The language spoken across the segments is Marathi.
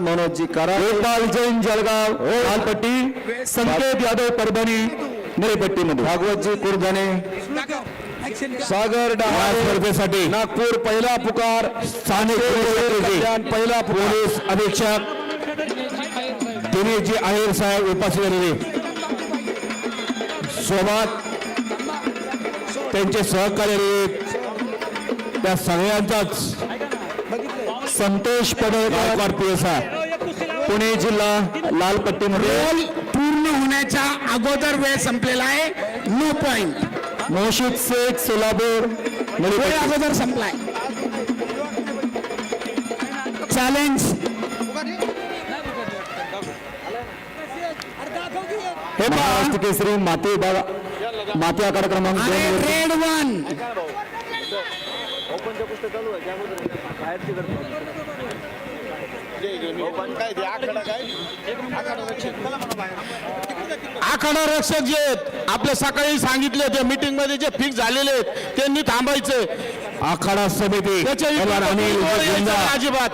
मनोजी करा गोपाल जैन जळगाव लालपट्टी संकेत यादव परभणी निळेपट्टीमध्ये भागवतजी कुरधने सागर स्पर्धेसाठी. नागपूर पहिला पुकार स्थानिक पहिला पोलीस अधीक्षक दिनेशजी आहेर साहेब उपस्थित झालेले सोबत त्यांचे सहकार्य त्या सगळ्यांचाच संतोष पडळ गायकवाड पीएसआय पुणे जिल्हा लालपट्टीमध्ये. रोल पूर्ण होण्याच्या अगोदर वेळ संपलेला आहे. नो पॉइंट मोशिद शेख सोलापूर वेळ. अगोदर संपलाय. चॅलेंज हे महाराष्ट्र केसरी माती विभाग माती आखाडा क्रमांक दोन रेड वन आखाडा रक्षक जे आहेत आपल्या सकाळी सांगितले होते मीटिंगमध्ये जे फिक्स झालेले आहेत त्यांनी थांबायचे. आखाडा समिती अजिबात?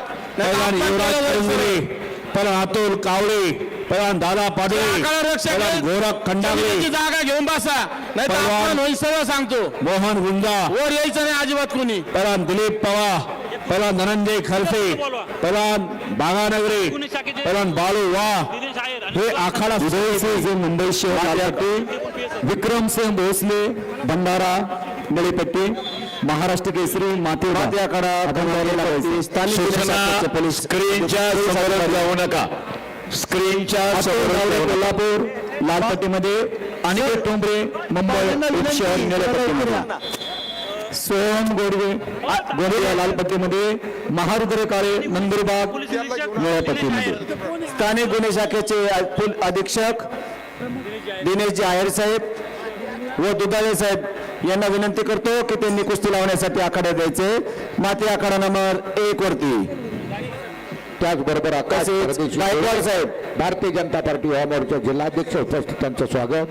अतुल कावळे पहिलवान दादा पाटील आखाडा रक्षक पहिलवान आहेत. गोरख खंडागळे जागा घेऊन बसा. नाही सगळं सांगतो. मोहन गुंजा वर यायचं नाही अजिबात कोणी. पहिलवान दिलीप पवार पहिलवान धनंजय खरसे पहिलवान बागानगरे पहिलवान बाळू वा. हे आखाडा जे मुंबई शहर विक्रमसिंह भोसले भंडारा नळीपट्टी महाराष्ट्र केसरी माती माती आखाडा स्क्रीनच्या समोर जाऊ नका. स्क्रीनच्या कोल्हापूर लालपट्टीमध्ये अनिकेत टोंबरे मुंबई शहर निळेपट्टीमध्ये. सोहम गोडवे गोडवे लालपट्टीमध्ये महारुद्र काळे नंदुरबाग निळ्यापट्टीमध्ये स्थानिक गुन्हे शाखेचे अधीक्षक दिनेशजी आहेर साहेब व दुधाळे साहेब यांना विनंती करतो की त्यांनी कुस्ती लावण्यासाठी आखाड्यात द्यायचे. माती आखाडा नंबर एक वरती. त्याचबरोबर आकाश साहेब. भारतीय जनता पार्टी या मोर्चा जिल्हाध्यक्ष उपस्थितांचं स्वागत.